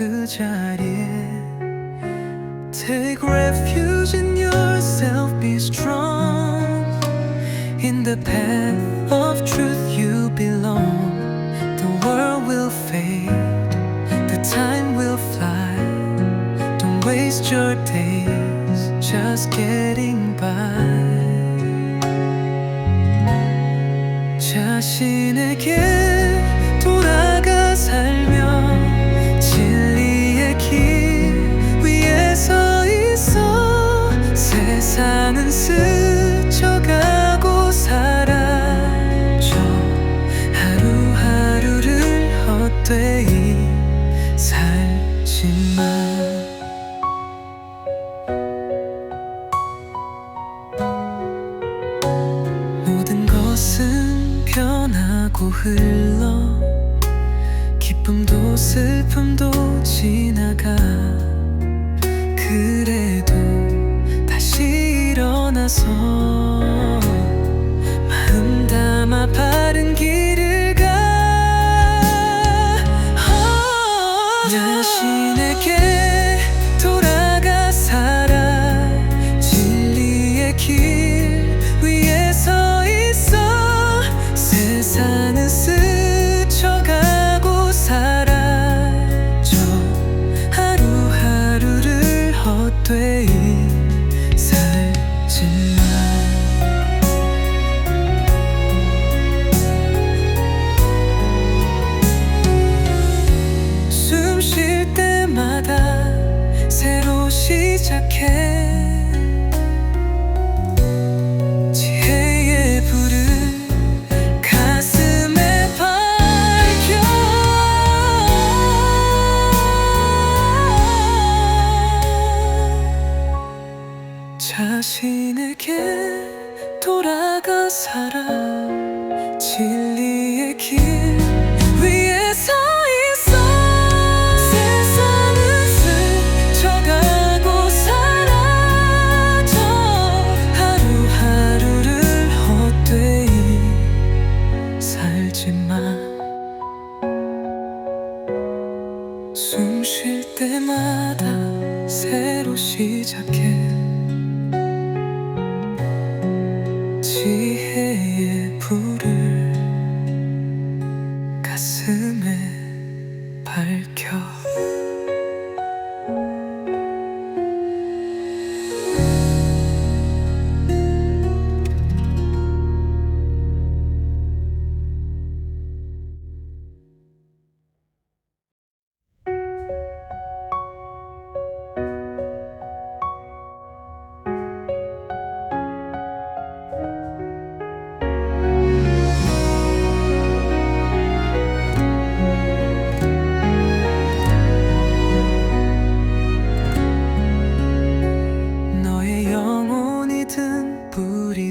그 자리에 Take refuge in yourself, be strong In the path of truth you belong The world will fade, the time will fly Don't waste your days just getting 일어나서 마음 담아 시작해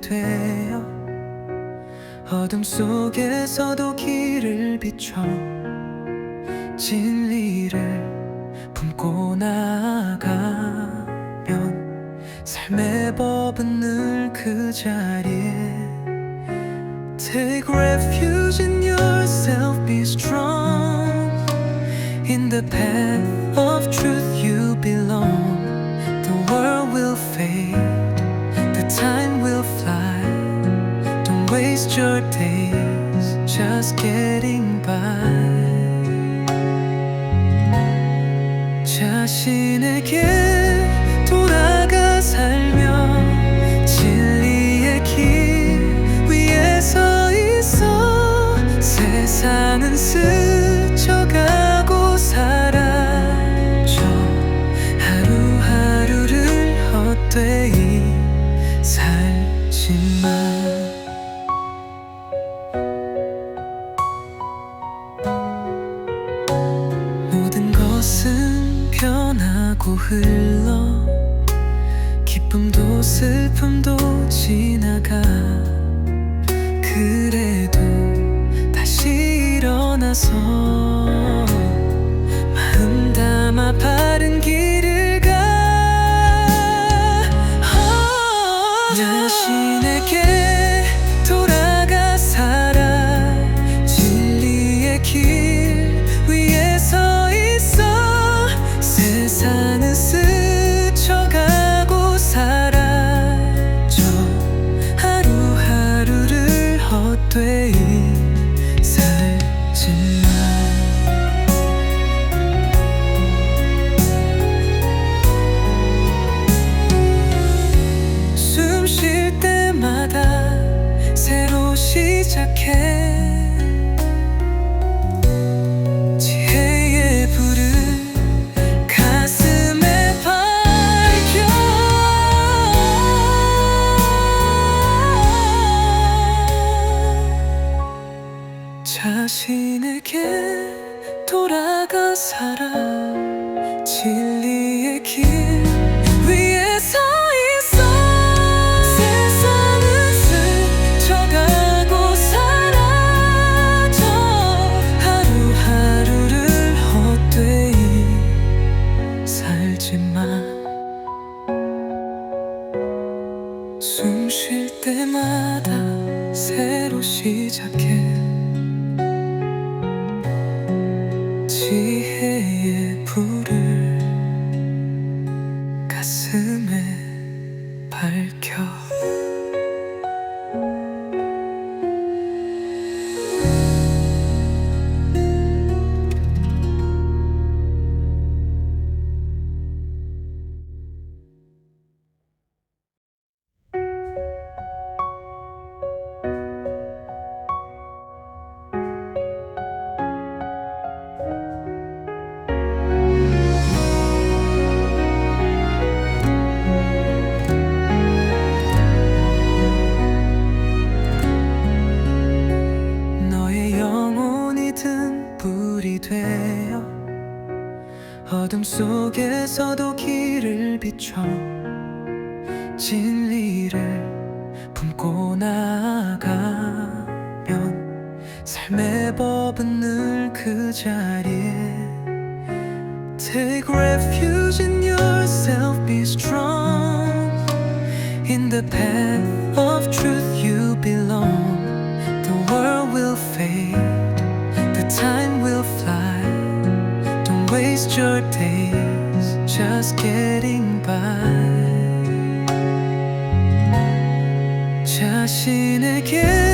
되어 어둠 속에서도 길을 비춰 진리를 품고 나아가면 삶의 법은 늘 그 자리에 Take refuge in yourself, be strong In the path of truth you belong The world will fade, waste your days just getting by. 자신에게 돌아가 살며 진리의 길 위에 서 있어 세상은 스 것은 변하고 흘러 기쁨도 슬픔도 지나가. 그래도 다시 일어나서 마음 담아 散 사랑 진리의 길 위에 서 있어. 세상은 스쳐가고 사라져. 하루하루를 헛되이 살지만 숨 쉴 때마다 새로 시작해. 비춰 진리를 품고 삶의 법은 자리에 Take refuge in yourself, be strong. In the path of truth you belong. The world will fade, the time will fly. Don't waste your days just getting 자신에게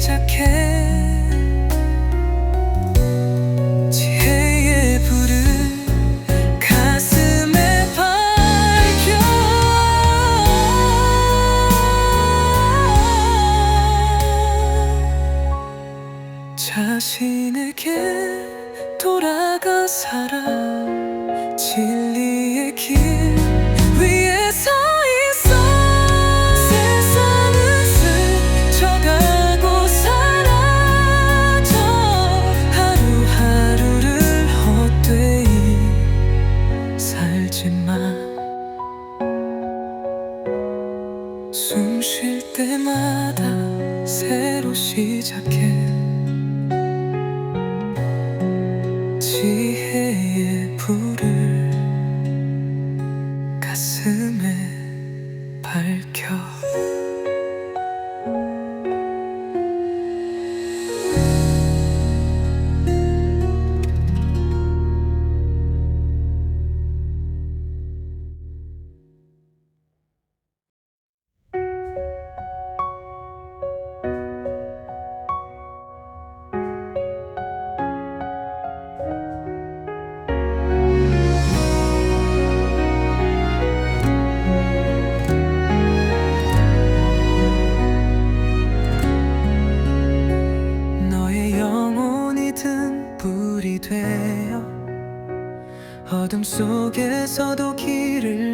착해.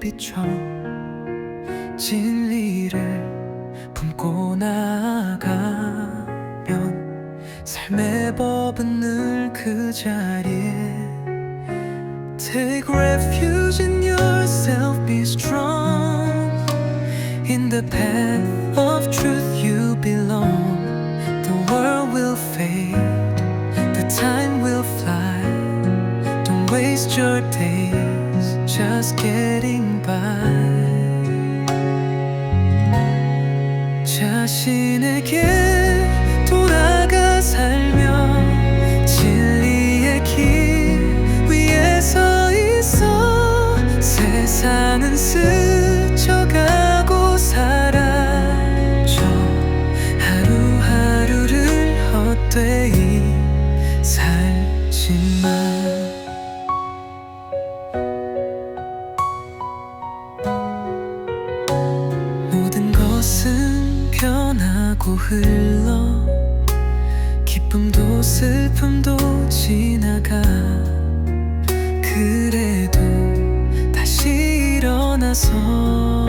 비춰 진리를 품고 나아가면 삶의 법은 늘 그 자리에 Take refuge in yourself, be strong In the path just getting by 자신에게 기쁨도 슬픔도 지나가. 그래도 다시 일어나서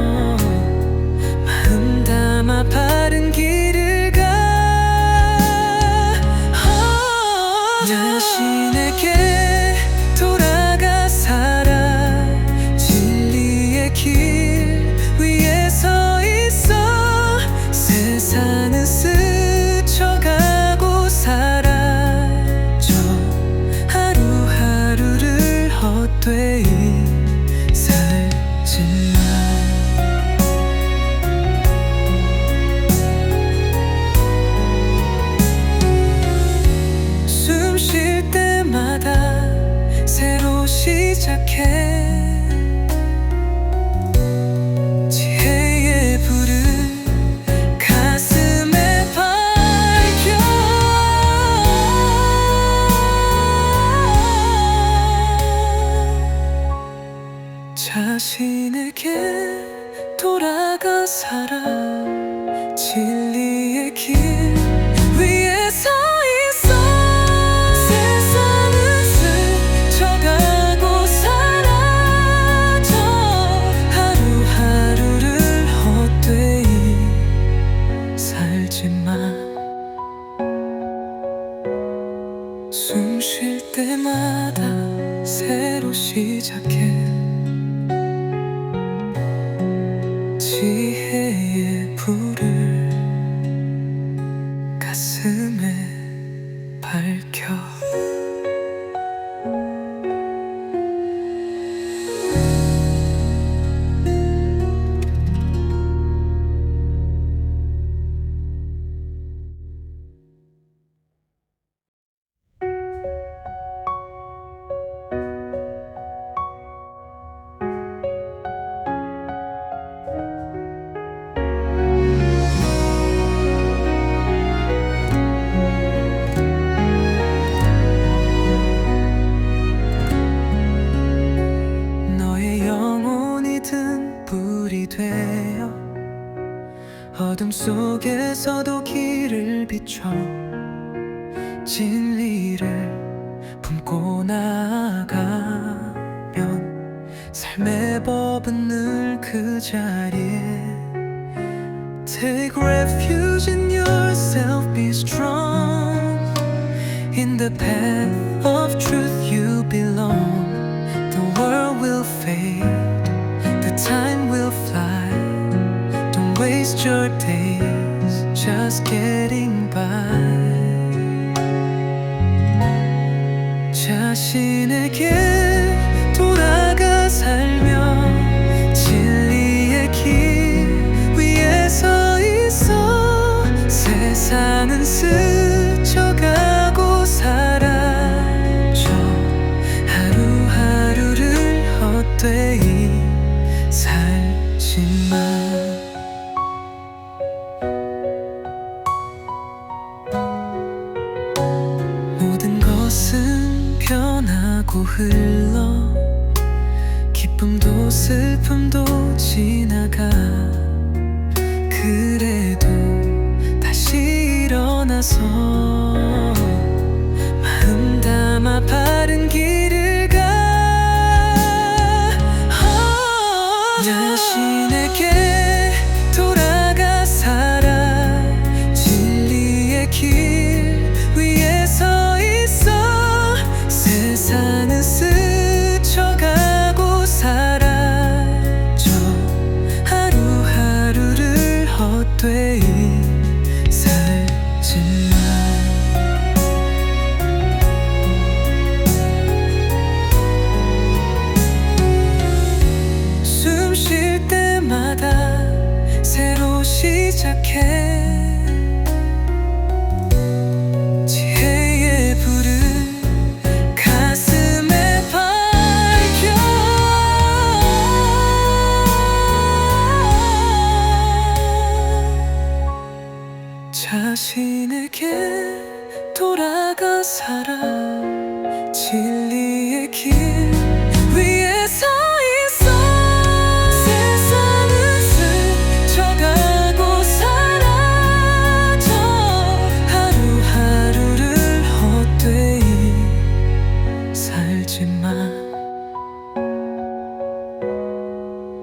헛되 자신에게 돌아가 살아 진리의 길 속에서도 길을 비춰 days just getting by. 자신에게 돌아가 살며 진리의 길 위에 서 있어 세상은 스쳐가고 사라져 하루하루를 헛되이 살지만 흘러 기쁨도 슬픔도 지나가. 그래도 다시 일어나서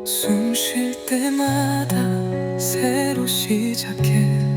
숨 쉴 때마다 새로 시작해.